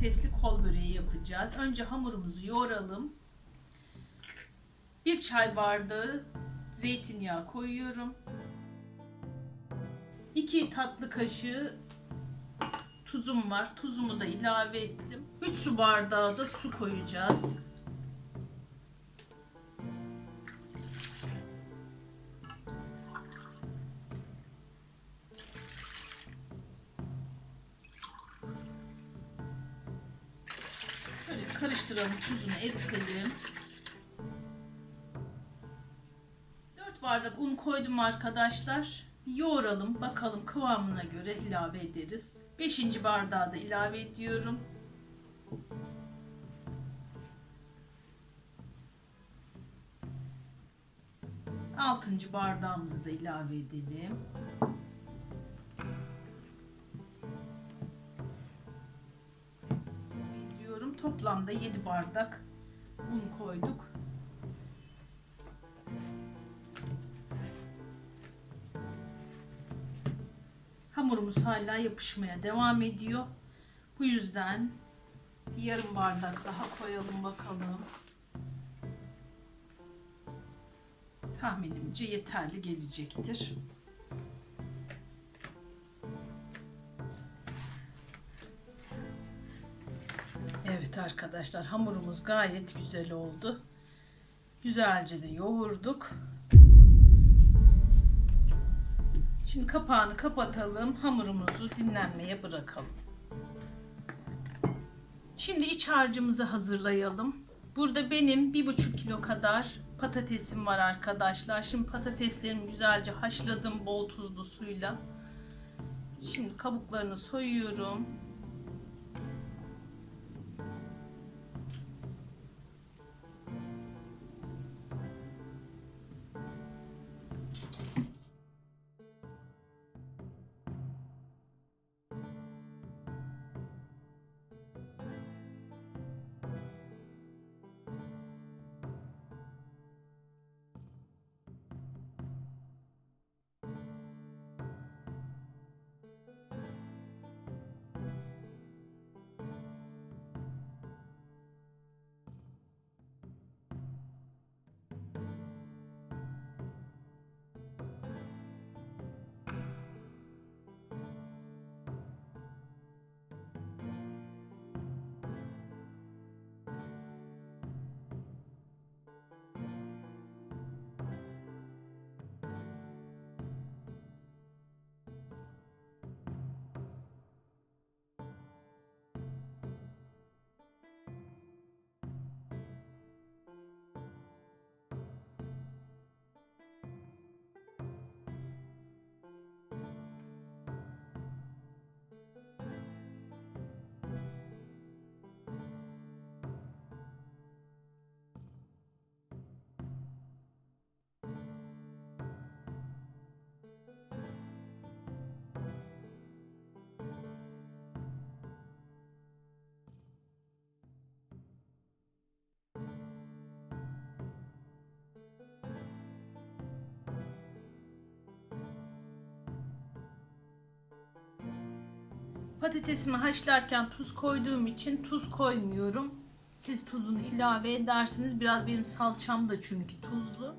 patatesli kol böreği yapacağız. Önce hamurumuzu yoğuralım. Bir çay bardağı zeytinyağı koyuyorum. 2 tatlı kaşığı tuzum var. Tuzumu da ilave ettim. 3 su bardağı da su koyacağız. Karıştıralım, tuzunu eritelim. 4 bardak un koydum arkadaşlar. Yoğuralım, bakalım kıvamına göre ilave ederiz. 5. bardağı da ilave ediyorum. Altıncı bardağımızı da ilave edelim. Toplamda 7 bardak un koyduk. Hamurumuz hala yapışmaya devam ediyor. Bu yüzden yarım bardak daha koyalım bakalım. Tahminimce yeterli gelecektir. Evet arkadaşlar hamurumuz gayet güzel oldu. Güzelce de yoğurduk. Şimdi kapağını kapatalım. Hamurumuzu dinlenmeye bırakalım. Şimdi iç harcımızı hazırlayalım. Burada benim bir buçuk kilo kadar patatesim var arkadaşlar. Şimdi patateslerimi güzelce haşladım bol tuzlu suyla. Şimdi kabuklarını soyuyorum. Patatesimi haşlarken tuz koyduğum için tuz koymuyorum. Siz tuzunu ilave edersiniz. Biraz benim salçam da çünkü tuzlu.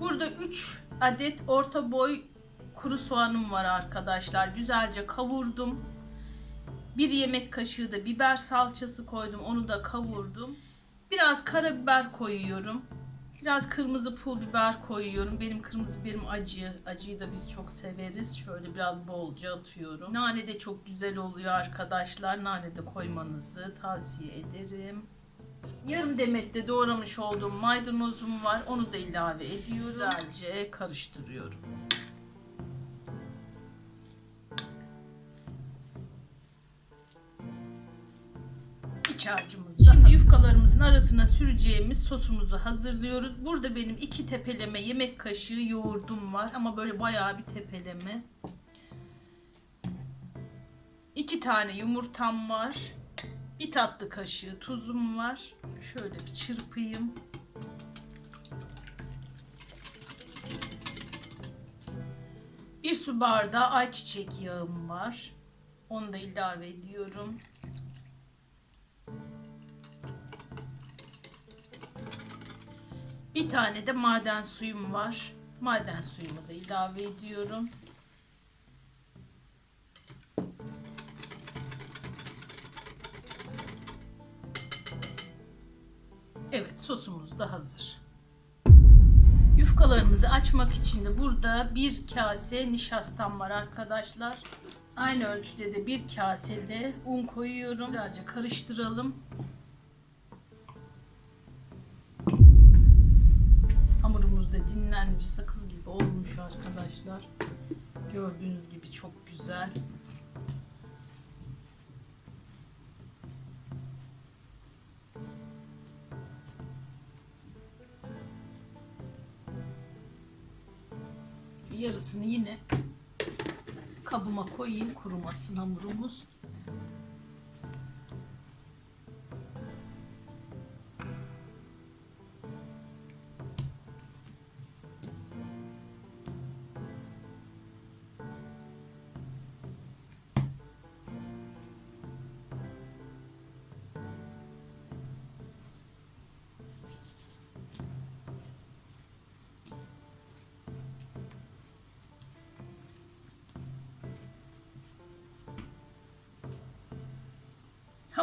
Burada 3 adet orta boy kuru soğanım var arkadaşlar. Güzelce kavurdum. Bir yemek kaşığı da biber salçası koydum. Onu da kavurdum. Biraz karabiber koyuyorum. Biraz kırmızı pul biber koyuyorum. Benim kırmızı biberim acı. Acıyı da biz çok severiz. Şöyle biraz bolca atıyorum. Nane de çok güzel oluyor arkadaşlar. Nane de koymanızı tavsiye ederim. Yarım demette doğramış olduğum maydanozum var. Onu da ilave ediyorum. Güzelce karıştırıyorum. Harcımızda. Şimdi yufkalarımızın arasına süreceğimiz sosumuzu hazırlıyoruz. Burada benim iki tepeleme yemek kaşığı yoğurdum var ama böyle bayağı bir tepeleme. İki tane yumurtam var. Bir tatlı kaşığı tuzum var. Şöyle bir çırpayım. Bir su bardağı ayçiçek yağım var. Onu da ilave ediyorum. Bir tane de maden suyum var. Maden suyumu da ilave ediyorum. Evet sosumuz da hazır. Yufkalarımızı açmak için de burada bir kase nişastam var arkadaşlar. Aynı ölçüde de bir kasede un koyuyorum. Güzelce karıştıralım. Dinlenmiş sakız gibi olmuş arkadaşlar. Gördüğünüz gibi çok güzel. Yarısını yine kabıma koyayım kurumasın hamurumuz.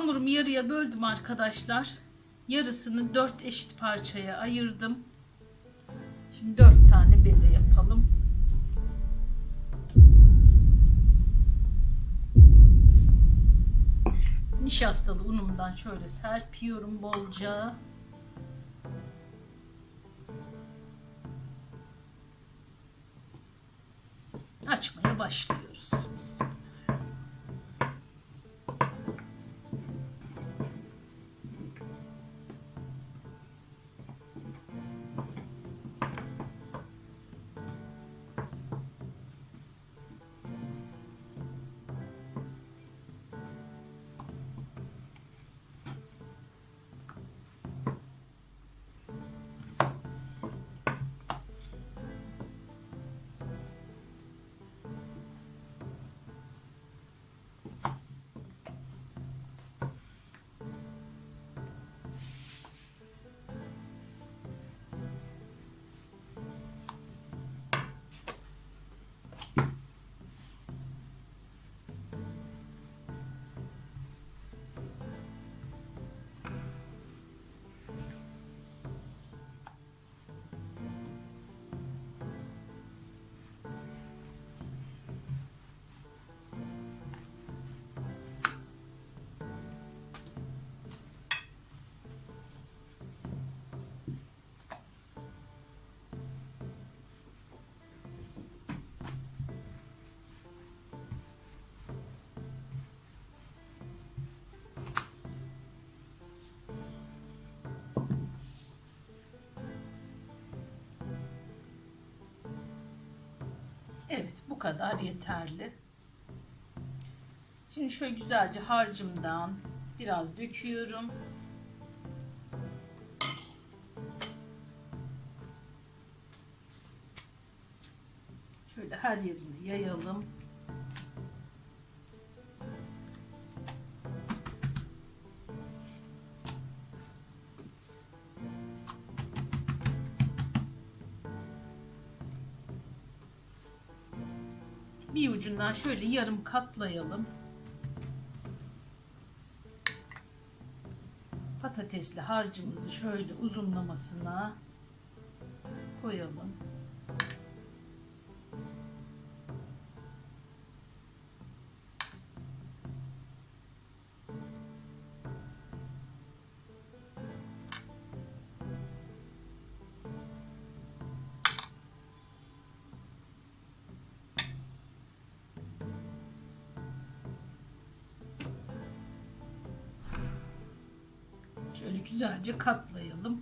Hamurumu yarıya böldüm arkadaşlar. Yarısını dört eşit parçaya ayırdım. Şimdi dört tane beze yapalım. Nişastalı unumdan şöyle serpiyorum bolca. Açmaya başlıyoruz. Bismillah. Evet bu kadar yeterli. Şimdi şöyle güzelce harcımdan biraz döküyorum. Şöyle her yerine yayalım. Bir ucundan şöyle yarım katlayalım. Patatesli harcımızı şöyle uzunlamasına koyalım. Şöyle güzelce katlayalım.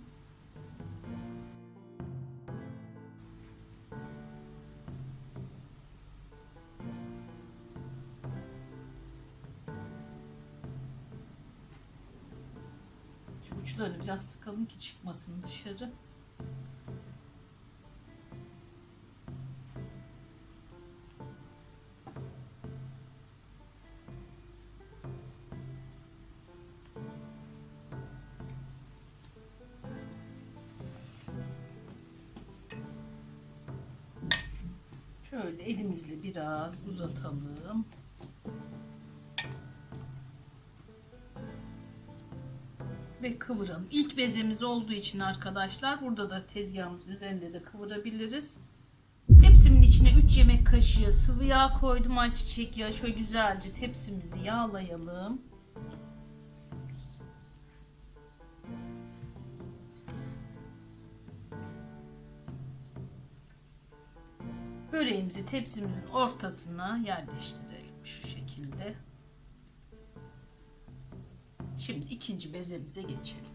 Şu uçlarını biraz sıkalım ki çıkmasın dışarı. Şöyle elimizle biraz uzatalım. Ve kıvıralım. İlk bezemiz olduğu için arkadaşlar burada da tezgahımızın üzerinde de kıvırabiliriz. Tepsimin içine 3 yemek kaşığı sıvı yağ koydum. Ayçiçek yağı şöyle güzelce tepsimizi yağlayalım. Böreğimizi tepsimizin ortasına yerleştirelim şu şekilde. Şimdi ikinci bezemize geçelim.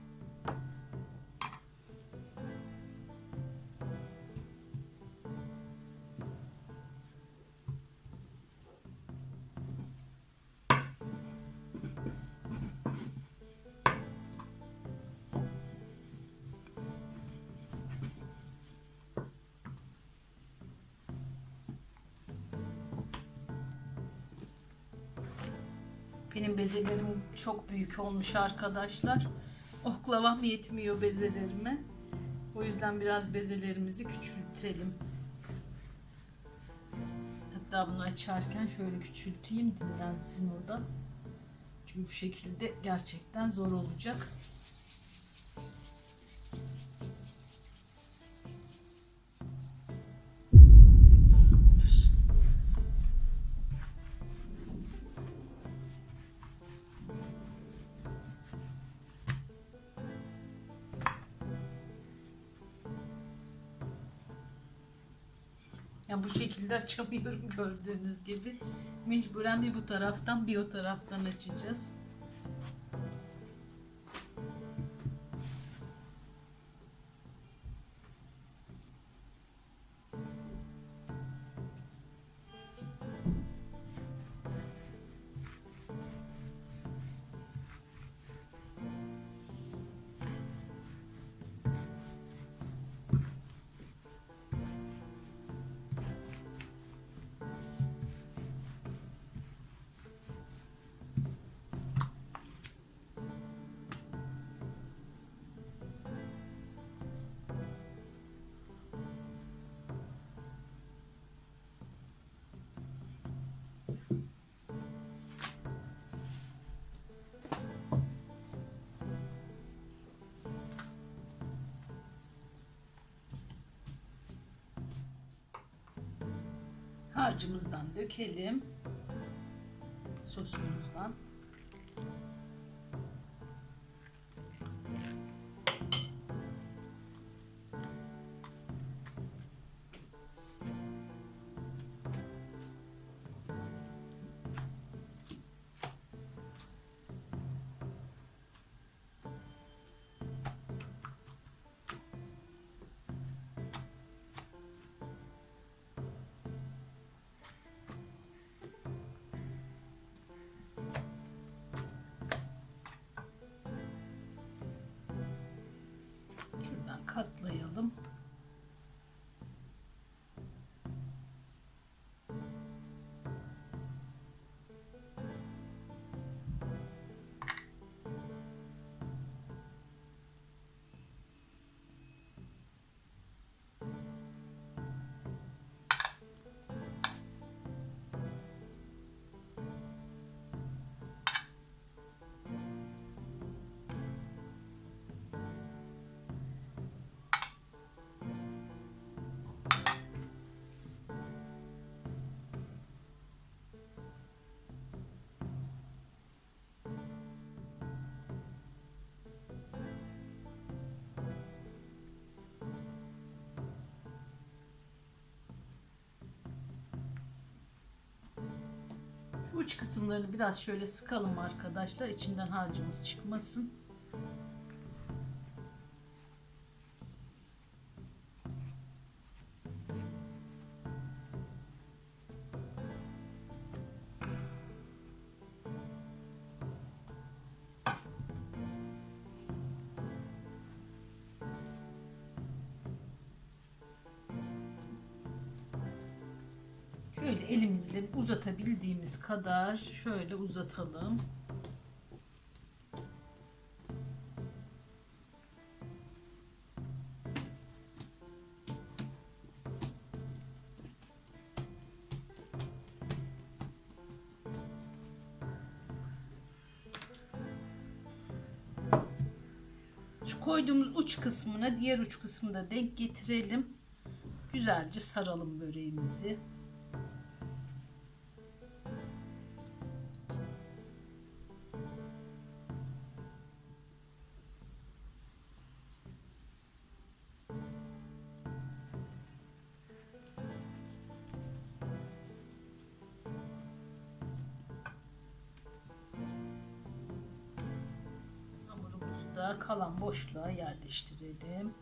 Bezelerim çok büyük olmuş arkadaşlar. Oklavam yetmiyor bezelerime. O yüzden biraz bezelerimizi küçültelim. Hatta bunu açarken şöyle küçülteyim dinlensin o da. Çünkü bu şekilde gerçekten zor olacak. Şekilde açamıyorum gördüğünüz gibi. Mecburen bir bu taraftan bir o taraftan açacağız. Harcımızdan dökelim. Sosumuzdan. Uç kısımlarını biraz şöyle sıkalım arkadaşlar. İçinden harcımız çıkmasın. uzatabildiğimiz kadar şöyle uzatalım. Koyduğumuz uç kısmına diğer uç kısmı da denk getirelim. Güzelce saralım böreğimizi. Kalan boşluğa yerleştirelim.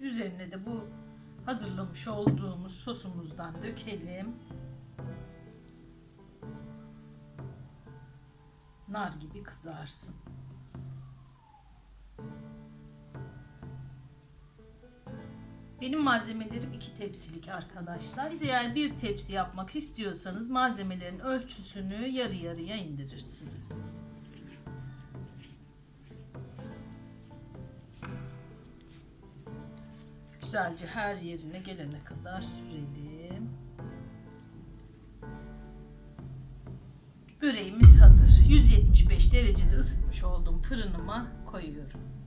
Üzerine de bu hazırlamış olduğumuz sosumuzdan dökelim. Nar gibi kızarsın. Benim malzemelerim iki tepsilik arkadaşlar. Siz eğer bir tepsi yapmak istiyorsanız malzemelerin ölçüsünü yarı yarıya indirirsiniz. Güzelce her yerine gelene kadar sürelim. Böreğimiz hazır. 175 derecede ısıtmış olduğum fırınıma koyuyorum.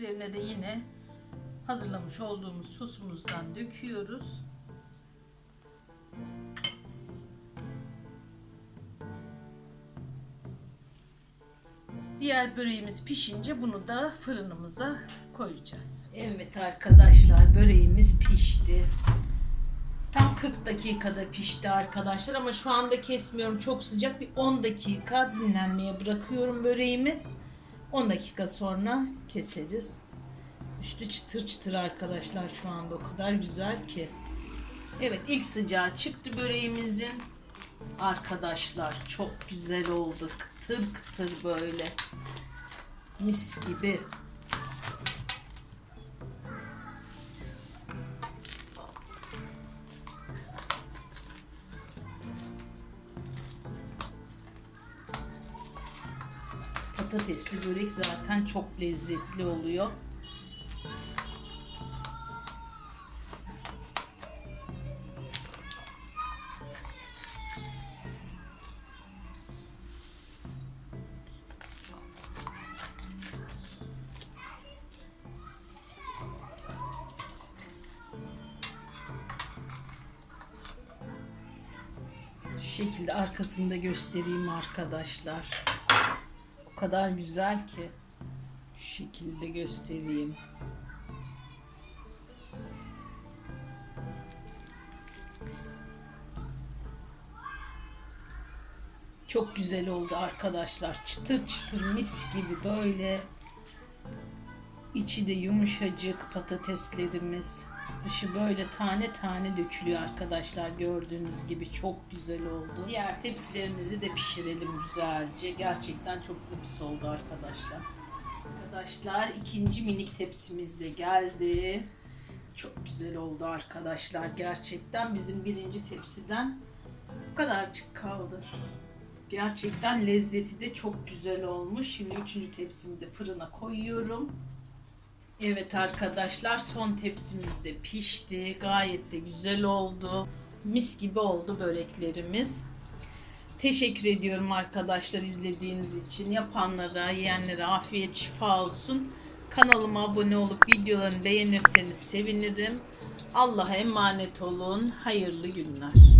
Üzerine de yine hazırlamış olduğumuz sosumuzdan döküyoruz. Diğer böreğimiz pişince bunu da fırınımıza koyacağız. Evet arkadaşlar böreğimiz pişti. Tam 40 dakikada pişti arkadaşlar ama şu anda kesmiyorum çok sıcak bir 10 dakika dinlenmeye bırakıyorum böreğimi. 10 dakika sonra keseriz. Üstü çıtır çıtır arkadaşlar şu anda o kadar güzel ki. Evet ilk sıcağı çıktı böreğimizin. Arkadaşlar çok güzel oldu. Kıtır kıtır böyle. Mis gibi. patatesli börek zaten çok lezzetli oluyor. şekilde arkasını da göstereyim arkadaşlar. O kadar güzel ki. Şu şekilde göstereyim. Çok güzel oldu arkadaşlar. Çıtır çıtır mis gibi böyle. İçi de yumuşacık patateslerimiz. Dışı böyle tane tane dökülüyor arkadaşlar. Gördüğünüz gibi çok güzel oldu. Diğer tepsilerimizi de pişirelim güzelce. Gerçekten çok nefis oldu arkadaşlar. Arkadaşlar ikinci minik tepsimiz de geldi. Çok güzel oldu arkadaşlar. Gerçekten bizim birinci tepsiden bu kadarcık kaldı. Gerçekten lezzeti de çok güzel olmuş. Şimdi üçüncü tepsimi de fırına koyuyorum. Evet arkadaşlar son tepsimiz de pişti. Gayet de güzel oldu. Mis gibi oldu böreklerimiz. Teşekkür ediyorum arkadaşlar izlediğiniz için. Yapanlara, yiyenlere afiyet şifa olsun. Kanalıma abone olup videolarını beğenirseniz sevinirim. Allah'a emanet olun. Hayırlı günler.